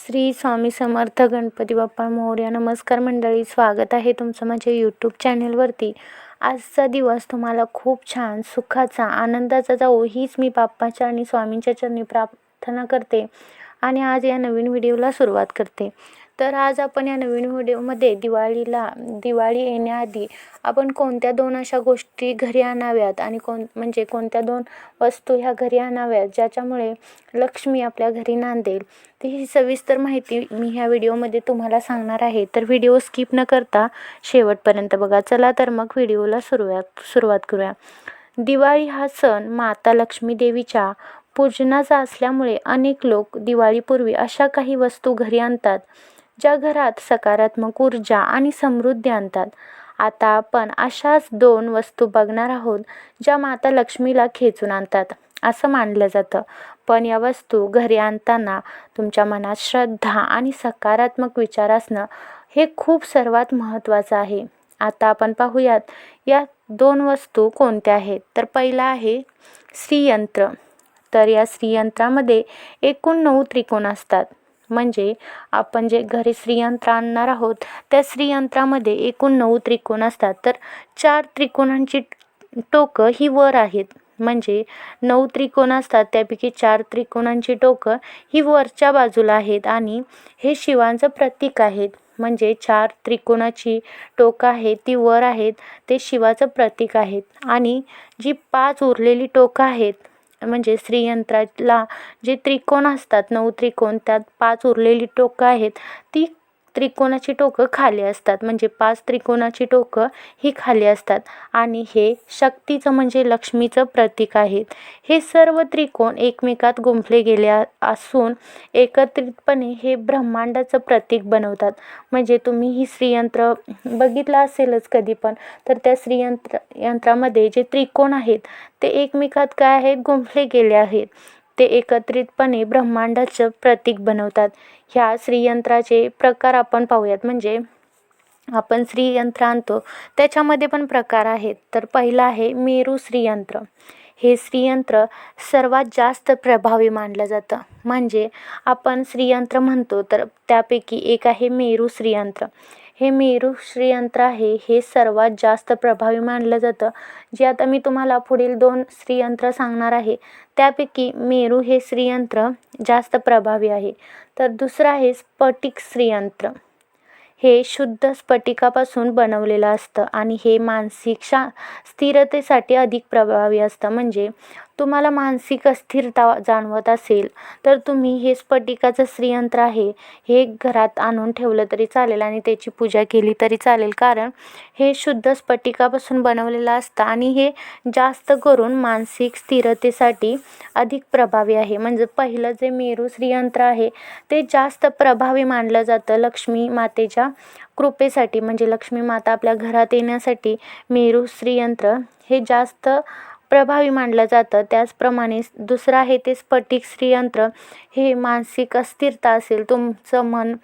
श्री स्वामी समर्थ गणपती बाप्पा मोरया नमस्कार मंडळी स्वागत आहे तुमचं माझ्या यूट्यूब चॅनेलवरती आजचा दिवस तुम्हाला खूप छान सुखाचा आनंदाचा जाऊ हीच मी बाप्पाच्या आणि स्वामींच्या चरणी प्रार्थना करते. आणि आज या नवीन व्हिडिओला सुरुवात करते. तर आज आपण या नवीन व्हिडिओमध्ये दिवाळीला दिवाळी येण्याआधी आपण कोणत्या दोन अशा गोष्टी घरी आणाव्यात आणि कोण म्हणजे कोणत्या दोन वस्तू ह्या घरी आणाव्यात ज्याच्यामुळे लक्ष्मी आपल्या घरी नांदेल? तर ही सविस्तर माहिती मी ह्या व्हिडिओमध्ये तुम्हाला सांगणार आहे. तर व्हिडिओ स्किप न करता शेवटपर्यंत बघा. चला तर मग व्हिडिओला सुरुवात सुरुवात करूया. दिवाळी हा सण माता लक्ष्मी देवीच्या पूजनाचा असल्यामुळे अनेक लोक दिवाळीपूर्वी अशा काही वस्तू घरी आणतात. ज्या घरात सकारात्मक ऊर्जा आणि समृद्धी आणतात आता आपण अशाच दोन वस्तू बघणार आहोत ज्या माता लक्ष्मीला खेचून आणतात असं मानलं जातं. पण या वस्तू घरी आणताना तुमच्या मनात श्रद्धा आणि सकारात्मक विचार असणं हे खूप सर्वात महत्त्वाचं आहे. आता आपण पाहूयात या दोन वस्तू कोणत्या आहेत? तर पहिला आहे श्रीयंत्र. तर या श्रीयंत्रामध्ये एकूण नऊ त्रिकोण असतात. म्हणजे आपण जे घरी श्रीयंत्र आणणार आहोत त्या श्रीयंत्रामध्ये एकूण नऊ त्रिकोण असतात. तर चार त्रिकोणांची टोकं ही वर आहेत. म्हणजे नऊ त्रिकोण असतात त्यापैकी चार त्रिकोणांची टोकं ही वरच्या बाजूला आहेत आणि हे शिवांचं प्रतीक आहेत. म्हणजे चार त्रिकोणाची टोकं आहेत ती वर आहेत ते शिवाचं प्रतीक आहेत. आणि जी पाच उरलेली टोकं आहेत म्हणजे श्रीयंत्राला जे त्रिकोण असतात नऊ त्रिकोण त्यात पाच उरलेली टोकं आहेत ती त्रिकोणाची टोकं खाली असतात. म्हणजे पाच त्रिकोणाची टोकं ही खाली असतात. आणि हे शक्तीचं म्हणजे लक्ष्मीचं प्रतीक आहेत. हे सर्व त्रिकोण एकमेकात गुंफले गेले असून एकत्रितपणे हे ब्रह्मांडाचं प्रतीक बनवतात. म्हणजे तुम्ही ही श्रीयंत्र बघितलं असेलच कधी पण तर त्या श्रीयंत्र यंत्रामध्ये जे त्रिकोण आहेत ते एकमेकात काय आहेत? गुंफले गेले आहेत. ते एकत्रितपणे ब्रह्मांडाचं प्रतीक बनवतात. ह्या श्रीयंत्राचे प्रकार आपण पाहूयात. म्हणजे आपण श्रीयंत्र आणतो. त्याच्यामध्ये पण प्रकार आहेत. तर पहिलं आहे मेरू श्रीयंत्र. हे श्रीयंत्र सर्वात जास्त प्रभावी मानलं जातं. म्हणजे आपण श्रीयंत्र म्हणतो तर त्यापैकी एक आहे मेरू श्रीयंत्र. हे मेरू श्रीयंत्र आहे. हे सर्वात जास्त प्रभावी मानलं जातं. जे आता मी तुम्हाला पुढील दोन श्रीयंत्र सांगणार आहे. त्यापैकी मेरू हे श्रीयंत्र जास्त प्रभावी आहे. तर दुसरं आहे स्फटिक श्रीयंत्र. हे शुद्ध स्फटिकापासून बनवलेलं असतं आणि हे मानसिक शा स्थिरतेसाठी अधिक प्रभावी असतं. म्हणजे तुम्हाला मानसिक अस्थिरता जाणवत असेल तर तुम्ही हे स्फटिकाचं श्रीयंत्र आहे हे घरात आणून ठेवलं तरी चालेल आणि त्याची पूजा केली तरी चालेल. कारण हे शुद्ध स्फटिकापासून बनवलेलं असतं आणि हे जास्त करून मानसिक स्थिरतेसाठी अधिक प्रभावी आहे. म्हणजे पहिलं जे मेरू श्रीयंत्र आहे ते जास्त प्रभावी मानलं जातं लक्ष्मी मातेच्या कृपेसाठी. म्हणजे लक्ष्मी माता आपल्या घरात येण्यासाठी मेरू श्रीयंत्र हे जास्त प्रभावी मानलं जातं. त्याचप्रमाणे दुसरं आहे ते स्फटिक श्रीयंत्र. हे मानसिक अस्थिरता असेल तुमचं मन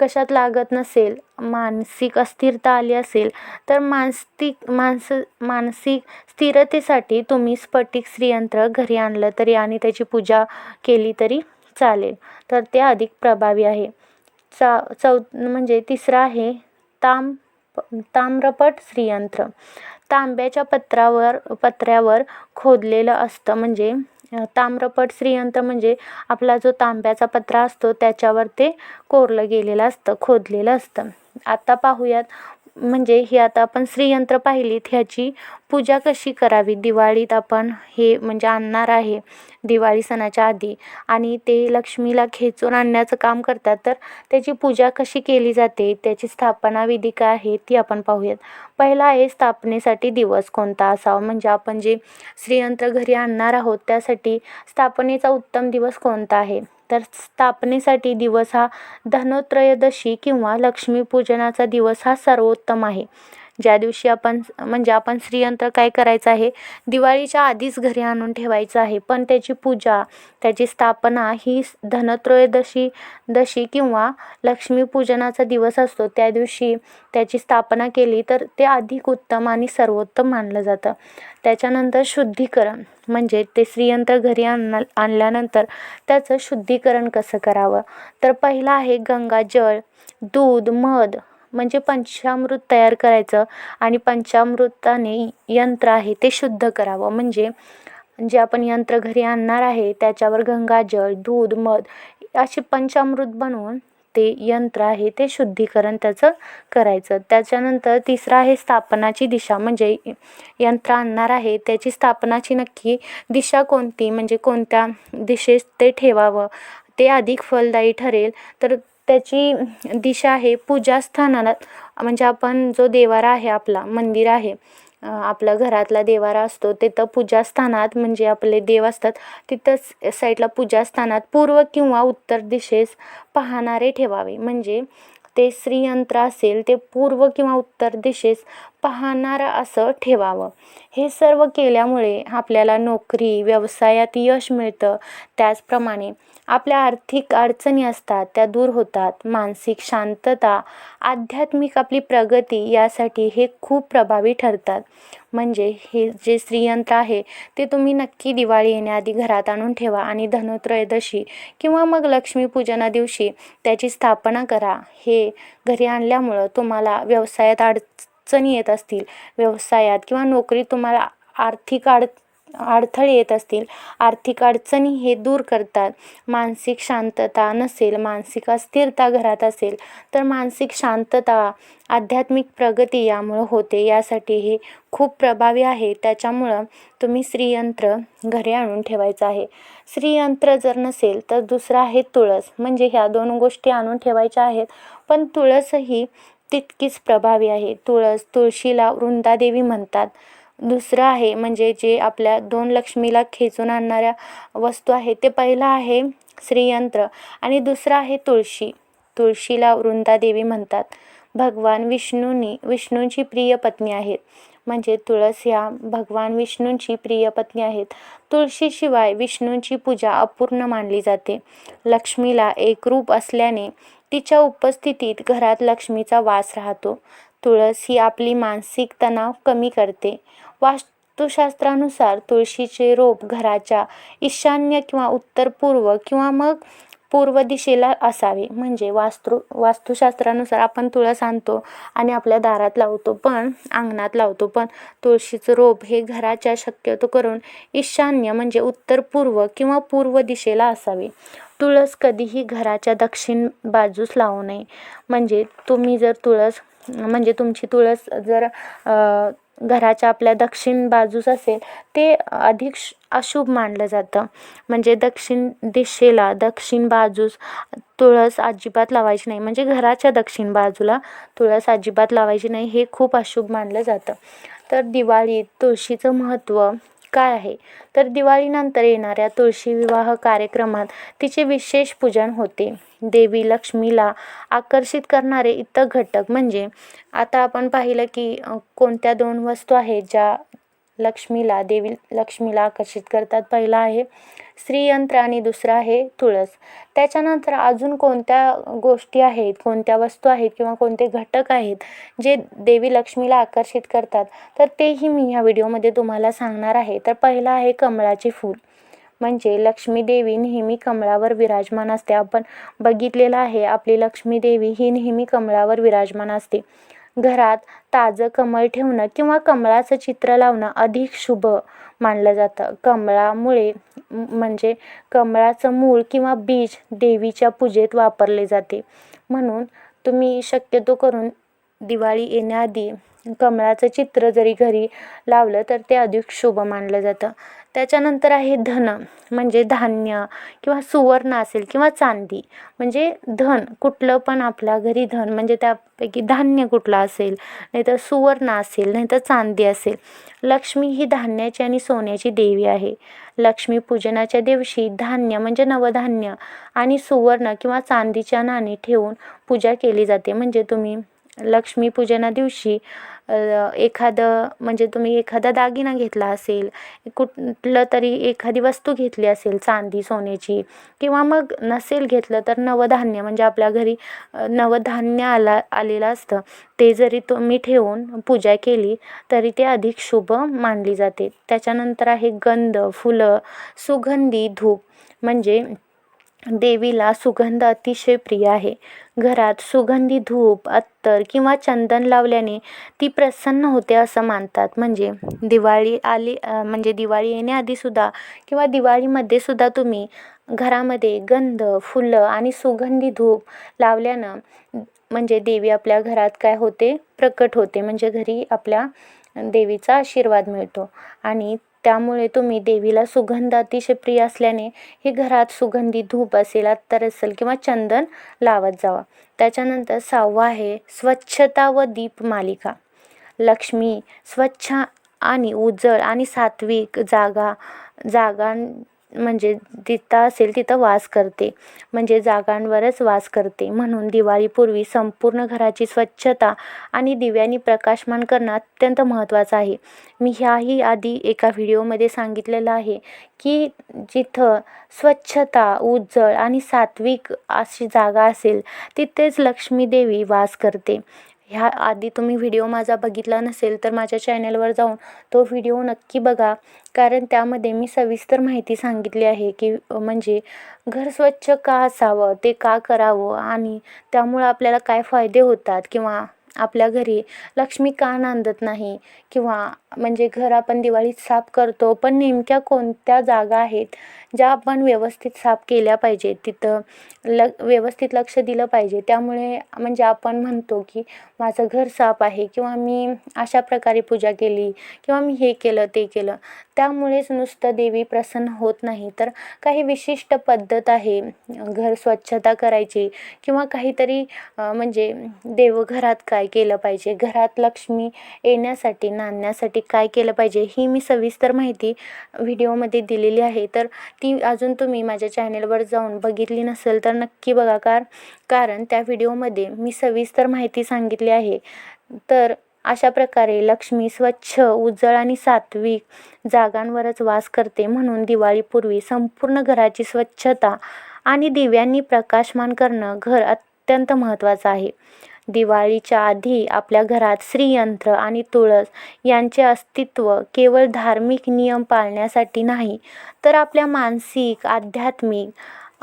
कशात लागत नसेल मानसिक अस्थिरता आली असेल तर मानसिक मानस मानसिक स्थिरतेसाठी तुम्ही स्फटिक श्रीयंत्र घरी आणलं तरी आणि त्याची पूजा केली तरी चालेल. तर ते अधिक प्रभावी आहे. चा चौ म्हणजे तिसरं आहे ताम ताम्रपट श्रीयंत्र. तांब्याच्या पत्रावर पत्र्यावर खोदलेलं असतं. म्हणजे ताम्रपट श्रीयंत्र म्हणजे आपला जो तांब्याचा पत्रा असतो त्याच्यावर ते कोरलं गेलेलं असतं खोदलेलं असतं. आता पाहूयात म्हणजे ही आता आपण श्रीयंत्र पाहिलीत ह्याची पूजा कशी करावी? दिवाळीत आपण हे म्हणजे आणणार आहे दिवाळी सणाच्या आधी. आणि ते लक्ष्मीला खेचून आणण्याचं काम करतात. तर त्याची पूजा कशी केली जाते? त्याची स्थापना विधी काय आहे? ती आपण पाहूयात. पहिला आहे स्थापनेसाठी दिवस कोणता असावा? म्हणजे आपण जे श्रीयंत्र घरी आणणार आहोत त्यासाठी स्थापनेचा उत्तम दिवस कोणता आहे? तर स्थापनेसाठी दिवस हा धनोत्रयोदशी किंवा लक्ष्मीपूजनाचा दिवस हा सर्वोत्तम आहे. ज्या दिवशी आपण म्हणजे आपण श्रीयंत्र काय करायचं आहे? दिवाळीच्या आधीच घरी आणून ठेवायचं आहे. पण त्याची पूजा त्याची स्थापना ही धनत्रयोदशी दशी किंवा लक्ष्मीपूजनाचा दिवस असतो. त्या दिवशी त्याची स्थापना केली तर ते अधिक उत्तम आणि सर्वोत्तम मानलं जातं. त्याच्यानंतर शुद्धीकरण म्हणजे ते श्रीयंत्र घरी आणा आणल्यानंतर त्याचं शुद्धीकरण कसं करावं? तर पहिलं आहे गंगाजळ दूध मध म्हणजे पंचामृत तयार करायचं आणि पंचामृताने यंत्र आहे ते शुद्ध करावं. म्हणजे जे आपण यंत्र घरी आणणार आहे त्याच्यावर गंगाजळ दूध मध असे पंचामृत बनवून ते यंत्र आहे ते शुद्धीकरण त्याचं करायचं. त्याच्यानंतर तिसरं आहे स्थापनाची दिशा. म्हणजे यंत्र आणणार आहे त्याची स्थापनाची नक्की दिशा कोणती? म्हणजे कोणत्या दिशेस ते ठेवावं? ते अधिक फलदायी ठरेल. तर त्याची दिशा आहे पूजास्थानाला म्हणजे आपण जो देवारा आहे आपला मंदिर आहे आपल्या घरातला देवारा असतो तिथं पूजास्थानात म्हणजे आपले देव असतात तिथंच साईडला पूजास्थानात पूर्व किंवा उत्तर दिशेस पाहणारे ठेवावे. म्हणजे ते श्रीयंत्र असेल ते पूर्व किंवा उत्तर दिशेस पाहणारं असं ठेवावं. हे सर्व केल्यामुळे आपल्याला नोकरी व्यवसायात यश मिळतं. त्याचप्रमाणे आपल्या आर्थिक अडचणी असतात त्या दूर होतात. मानसिक शांतता आध्यात्मिक आपली प्रगती यासाठी हे खूप प्रभावी ठरतात. म्हणजे हे जे श्रीयंत्र आहे ते तुम्ही नक्की दिवाळी येण्याआधी घरात आणून ठेवा आणि धनोत्रयोदशी किंवा मग लक्ष्मीपूजना दिवशी त्याची स्थापना करा. हे घरी आणल्यामुळं तुम्हाला व्यवसायात अडचणी येत असतील. व्यवसायात किंवा नोकरीत तुम्हाला आर्थिक अड अडथळे येत असतील. आर्थिक अडचणी हे दूर करतात. मानसिक शांतता नसेल मानसिक अस्थिरता घरात असेल तर मानसिक शांतता आध्यात्मिक प्रगती यामुळं होते. यासाठी हे खूप प्रभावी आहे. त्याच्यामुळं तुम्ही श्रीयंत्र घरी आणून ठेवायचं आहे. श्रीयंत्र जर नसेल तर दुसरं आहे तुळस. म्हणजे ह्या दोन गोष्टी आणून ठेवायच्या आहेत. पण तुळसही तितकीच प्रभावी आहे. तुळस तुळशीला वृंदादेवी म्हणतात. दुसरं आहे म्हणजे जे आपल्या दोन लक्ष्मीला खेचून आणणाऱ्या वस्तू आहे ते पहिलं आहे श्रीयंत्र आणि दुसरं आहे तुळशी. तुळशीला वृंदादेवी म्हणतात. भगवान विष्णूंनी विष्णूंची प्रिय पत्नी आहेत. म्हणजे तुळस ह्या भगवान विष्णूंची प्रिय पत्नी आहेत. तुळशीशिवाय विष्णूंची पूजा अपूर्ण मानली जाते. लक्ष्मीला एकरूप असल्याने तिच्या उपस्थितीत घरात लक्ष्मीचा वास राहतो. तुळस ही आपली मानसिक तणाव कमी करते. वास्तुशास्त्रानुसार तुळशीचे रोप घराच्या ईशान्य किंवा उत्तर पूर्व किंवा मग पूर्व दिशेला असावे. म्हणजे वास्तू वास्तुशास्त्रानुसार आपण तुळस आणतो आणि आपल्या दारात लावतो पण अंगणात लावतो पण तुळशीचं रोप हे घराच्या शक्यतो करून ईशान्य म्हणजे उत्तर पूर्व किंवा पूर्व दिशेला असावे. तुळस कधीही घराच्या दक्षिण बाजूस लावू नये. म्हणजे तुम्ही जर तुळस म्हणजे तुमची तुळस जर घराच्या आपल्या दक्षिण बाजूस असेल ते अधिक अशुभ मानलं जातं. म्हणजे दक्षिण दिशेला दक्षिण बाजूस तुळस अजिबात लावायची नाही. म्हणजे घराच्या दक्षिण बाजूला तुळस अजिबात लावायची नाही हे खूप अशुभ मानलं जातं. तर दिवाळीत तुळशीचं महत्त्व काय आहे? तर दिवाळीनंतर येणाऱ्या तुळशी विवाह कार्यक्रमात तिचे विशेष पूजन होते. देवी लक्ष्मीला आकर्षित करणारे इतर घटक म्हणजे आता आपण पाहिलं की कोणत्या दोन वस्तू आहेत ज्या लक्ष्मीला देवी लक्ष्मीला आकर्षित करतात. पहिला आहे श्रीयंत्र आणि दुसरं आहे तुळस. त्याच्यानंतर अजून कोणत्या गोष्टी आहेत कोणत्या वस्तू आहेत किंवा कोणते घटक आहेत जे देवी लक्ष्मीला आकर्षित करतात? तर तेही मी ह्या व्हिडिओमध्ये तुम्हाला सांगणार आहे. तर पहिलं आहे कमळाचे फूल. म्हणजे लक्ष्मी देवी नेहमी कमळावर विराजमान असते. आपण बघितलेलं आहे आपली लक्ष्मी देवी ही नेहमी कमळावर विराजमान असते. घरात ताजं कमळ ठेवणं किंवा कमळाचं चित्र लावणं अधिक शुभ मानलं जातं. कमळामुळे म्हणजे कमळाचं मूळ किंवा बीज देवीच्या पूजेत वापरले जाते. म्हणून तुम्ही शक्यतो करून दिवाळी येण्याआधी कमळाचं चित्र जरी घरी लावलं तर ते अधिक शुभ मानलं जातं. त्याच्यानंतर आहे धन म्हणजे धान्य किंवा सुवर्ण असेल किंवा चांदी. म्हणजे धन कुठलं पण आपल्या घरी धन म्हणजे त्यापैकी धान्य कुठलं असेल नाहीतर सुवर्ण असेल नाहीतर चांदी असेल. लक्ष्मी ही धान्याची आणि सोन्याची देवी आहे. लक्ष्मी पूजनाच्या दिवशी धान्य म्हणजे नवधान्य आणि सुवर्ण किंवा चांदीच्या नाणी ठेवून पूजा केली जाते. म्हणजे तुम्ही लक्ष्मीपूजना दिवशी एखादं म्हणजे तुम्ही एखादा दागिना घेतला असेल कुठलं तरी एखादी वस्तू घेतली असेल चांदी सोन्याची किंवा मग नसेल घेतलं तर नवधान्य म्हणजे आपल्या घरी नवधान्य आला आलेलं असतं ते जरी तुम्ही ठेवून पूजा केली तरी ते अधिक शुभ मानली जाते. त्याच्यानंतर आहे गंध फुलं सुगंधी धूप म्हणजे देवीला सुगंध अतिशय प्रिय आहे. घरात सुगंधी धूप अत्तर किंवा चंदन लावल्याने ती प्रसन्न होते असं मानतात. म्हणजे दिवाळी आली म्हणजे दिवाळी येण्याआधीसुद्धा किंवा दिवाळीमध्ये सुद्धा तुम्ही घरामध्ये गंध फुलं आणि सुगंधी धूप लावल्यानं म्हणजे देवी आपल्या घरात काय होते? प्रकट होते. म्हणजे घरी आपल्या देवीचा आशीर्वाद मिळतो. आणि त्यामुळे तुम्ही देवीला सुगंध अतिशय प्रिय असल्याने ही घरात सुगंधी धूप असेल अत्तर असेल किंवा चंदन लावत जावा. त्याच्यानंतर सहावा आहे स्वच्छता व दीप मालिका. लक्ष्मी स्वच्छ आणि उजळ आणि सात्विक जागा जागां म्हणजे जिथं असेल तिथं वास करते. म्हणजे जागांवरच वास करते. म्हणून दिवाळीपूर्वी संपूर्ण घराची स्वच्छता आणि दिव्यांनी प्रकाशमान करणं अत्यंत महत्त्वाचं आहे. मी ह्याही आधी एका व्हिडिओमध्ये सांगितलेलं आहे की जिथं स्वच्छता उज्जळ आणि सात्विक अशी जागा असेल तिथेच लक्ष्मी देवी वास करते. ह्या आधी तुम्ही व्हिडिओ माझा बघितला नसेल तर माझ्या चॅनलवर जाऊन तो व्हिडिओ नक्की बघा. कारण त्यामध्ये मी सविस्तर माहिती सांगितली आहे की म्हणजे घर स्वच्छ का असावं ते का करावं आणि त्यामुळं आपल्याला काय फायदे होतात किंवा आपल्या घरी लक्ष्मी का नांदत नाही किंवा म्हणजे घर आपण दिवाळीत साफ करतो पण नेमक्या कोणत्या जागा आहेत ज्या आपण व्यवस्थित साफ केल्या पाहिजेत तिथं ल व्यवस्थित लक्ष दिलं पाहिजे. त्यामुळे म्हणजे आपण म्हणतो की माझं घर साफ आहे किंवा मी अशा प्रकारे पूजा केली किंवा मी हे केलं ते केलं त्यामुळेच नुसतं देवी प्रसन्न होत नाही. तर काही विशिष्ट पद्धत आहे घर स्वच्छता करायची किंवा काहीतरी म्हणजे देवघरात काय केलं पाहिजे घरात लक्ष्मी येण्यासाठी नांदण्यासाठी काय केलं पाहिजे ही मी सविस्तर माहिती व्हिडिओमध्ये दिलेली आहे. तर ती ती अजून तुम्ही माझ्या चॅनेलवर जाऊन बघितली नसेल तर नक्की बघा कार कारण त्या व्हिडिओमध्ये मी सविस्तर माहिती सांगितली आहे. तर अशा प्रकारे लक्ष्मी स्वच्छ उज्जळ आणि सात्विक जागांवरच वास करते म्हणून दिवाळीपूर्वी संपूर्ण घराची स्वच्छता आणि दिव्यांनी प्रकाशमान करणं घर अत्यंत महत्त्वाचं आहे. दिवाळीच्या आधी आपल्या घरात श्रीयंत्र आणि तुळस यांचे अस्तित्व केवळ धार्मिक नियम पाळण्यासाठी नाही तर आपल्या मानसिक आध्यात्मिक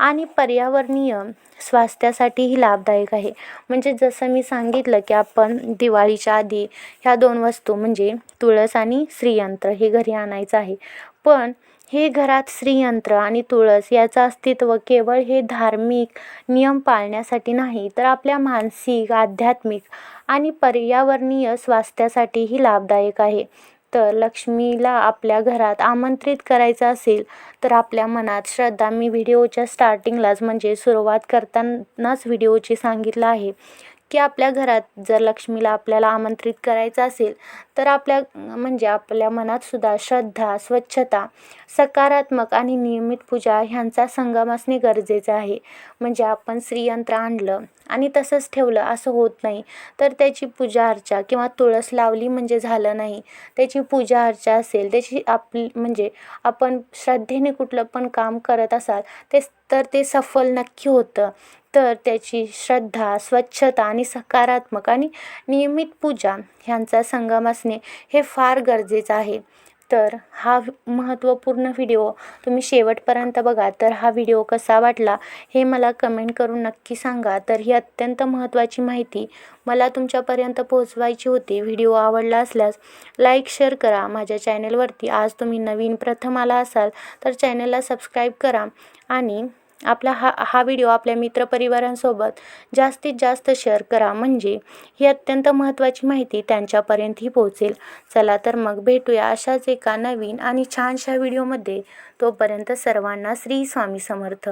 आणि पर्यावरणीय स्वास्थ्यासाठीही लाभदायक आहे. म्हणजे जसं मी सांगितलं की आपण दिवाळीच्या आधी ह्या दोन वस्तू म्हणजे तुळस आणि श्रीयंत्र हे घरी आणायचं आहे. पण हे घरात श्रीयंत्र आणि तुळस याचं अस्तित्व केवळ हे धार्मिक नियम पाळण्यासाठी नाही तर आपल्या मानसिक आध्यात्मिक आणि पर्यावरणीय स्वास्थ्यासाठीही लाभदायक आहे. तर लक्ष्मीला आपल्या घरात आमंत्रित करायचं असेल तर आपल्या मनात श्रद्धा मी व्हिडिओच्या स्टार्टिंगलाच म्हणजे सुरुवात करतानाच व्हिडिओची सांगितलं आहे. की आपल्या घरात जर लक्ष्मीला आपल्याला आमंत्रित करायचं असेल तर आपल्या म्हणजे आपल्या मनात सुद्धा श्रद्धा स्वच्छता सकारात्मक आणि नियमित पूजा ह्यांचा संगम असणे गरजेचं आहे. म्हणजे आपण श्रीयंत्र आणलं आणि तसंच ठेवलं असं होत नाही तर त्याची पूजा अर्चा किंवा तुळस लावली म्हणजे झालं नाही. त्याची पूजा अर्चा असेल त्याची आपली म्हणजे आपण श्रद्धेने कुठलं पण काम करत असाल ते तर ते सफल नक्की होतं. तर त्याची श्रद्धा स्वच्छता आणि सकारात्मक आणि नियमित पूजा ह्यांचा संगम असणे हे फार गरजेचं आहे. तर हा महत्त्वपूर्ण व्हिडिओ तुम्ही शेवटपर्यंत बघा. तर हा व्हिडिओ कसा वाटला हे मला कमेंट करून नक्की सांगा. तर ही अत्यंत महत्त्वाची माहिती मला तुमच्यापर्यंत पोहोचवायची होती. व्हिडिओ आवडला असल्यास लाईक शेअर करा. माझ्या चॅनेलवरती आज तुम्ही नवीन प्रथम आला असाल तर चॅनलला सबस्क्राईब करा आणि आपला हा हा व्हिडिओ आपल्या मित्रपरिवारांसोबत जास्तीत जास्त शेअर करा. म्हणजे ही अत्यंत महत्त्वाची माहिती त्यांच्यापर्यंतही पोहोचेल. चला तर मग भेटूया अशाच एका नवीन आणि छानशा व्हिडिओमध्ये तोपर्यंत सर्वांना श्री स्वामी समर्थ.